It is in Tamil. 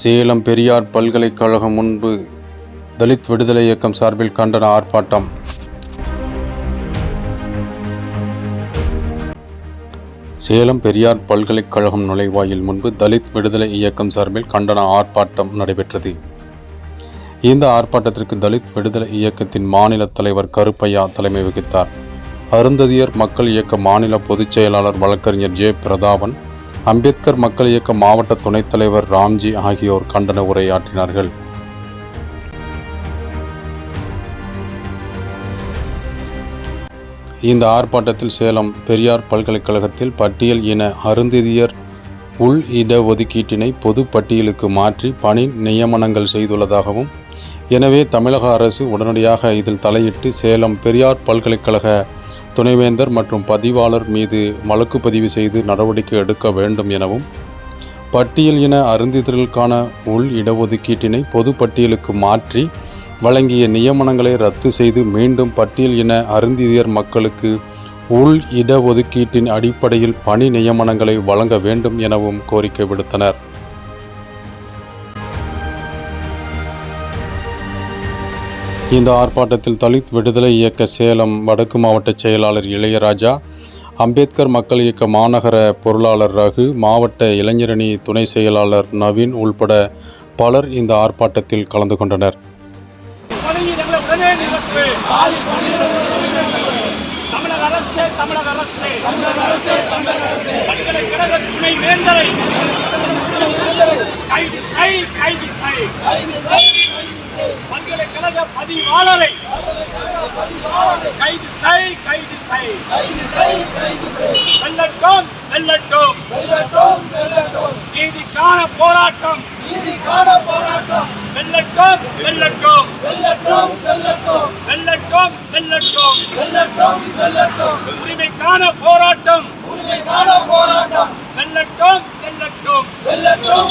சேலம் பெரியார் பல்கலைக்கழகம் முன்பு தலித் விடுதலை இயக்கம் சார்பில் கண்டன ஆர்ப்பாட்டம். சேலம் பெரியார் பல்கலைக்கழகம் நுழைவாயில் முன்பு தலித் விடுதலை இயக்கம் சார்பில் கண்டன ஆர்ப்பாட்டம் நடைபெற்றது. இந்த ஆர்ப்பாட்டத்திற்கு தலித் விடுதலை இயக்கத்தின் மாநில தலைவர் கருப்பையா தலைமை வகித்தார். அருந்ததியர் மக்கள் இயக்க மாநில பொதுச் செயலாளர் வழக்கறிஞர் ஜே பிரதாபன் அம்பேத்கர் மக்கள் இயக்க மாவட்ட துணைத் தலைவர் ராம்ஜி ஆகியோர் கண்டன உரையாற்றினார்கள். இந்த ஆர்ப்பாட்டத்தில் சேலம் பெரியார் பல்கலைக்கழகத்தில் பட்டியல் இன அருந்ததியர் உள் இட ஒதுக்கீட்டினை பொது பட்டியலுக்கு மாற்றி பணி நியமனங்கள் செய்துள்ளதாகவும் எனவே தமிழக அரசு உடனடியாக இதில் தலையிட்டு சேலம் பெரியார் பல்கலைக்கழக துணைவேந்தர் மற்றும் பதிவாளர் மீது வழக்கு பதிவு செய்து நடவடிக்கை எடுக்க வேண்டும் எனவும் பட்டியல் இன அருந்திதர்களுக்கான உள் இடஒதுக்கீட்டினை பொது பட்டியலுக்கு மாற்றி வழங்கிய நியமனங்களை ரத்து செய்து மீண்டும் பட்டியல் இன அருந்திதியர் மக்களுக்கு உள் இடஒதுக்கீட்டின் அடிப்படையில் பணி நியமனங்களை வழங்க வேண்டும் எனவும் கோரிக்கை விடுத்தனர். இந்த ஆர்ப்பாட்டத்தில் தலித் விடுதலை இயக்க சேலம் வடக்கு மாவட்ட செயலாளர் இளையராஜா அம்பேத்கர் மக்கள் இயக்க மாநகர பொருளாளர் ரகு மாவட்ட இளைஞரணி துணை செயலாளர் நவீன் உள்பட பலர் இந்த ஆர்ப்பாட்டத்தில் கலந்து கொண்டனர். தமிழக பதிவாளரை தமிழக அரசே பல்கலைக்கழக துணை கைது செய் கைது செய் பல்கலைக்கழக பதிவாளரை கைது செய் கைது செய். வெல்லட்டும் வெல்லட்டும். நீதிக்கான போராட்டம். வெல்லட்டும் வெல்லட்டும். வெல்லட்டும் வெல்லட்டும். உரிமைக்கான போராட்டம். வெல்லட்டும் வெல்லட்டும்.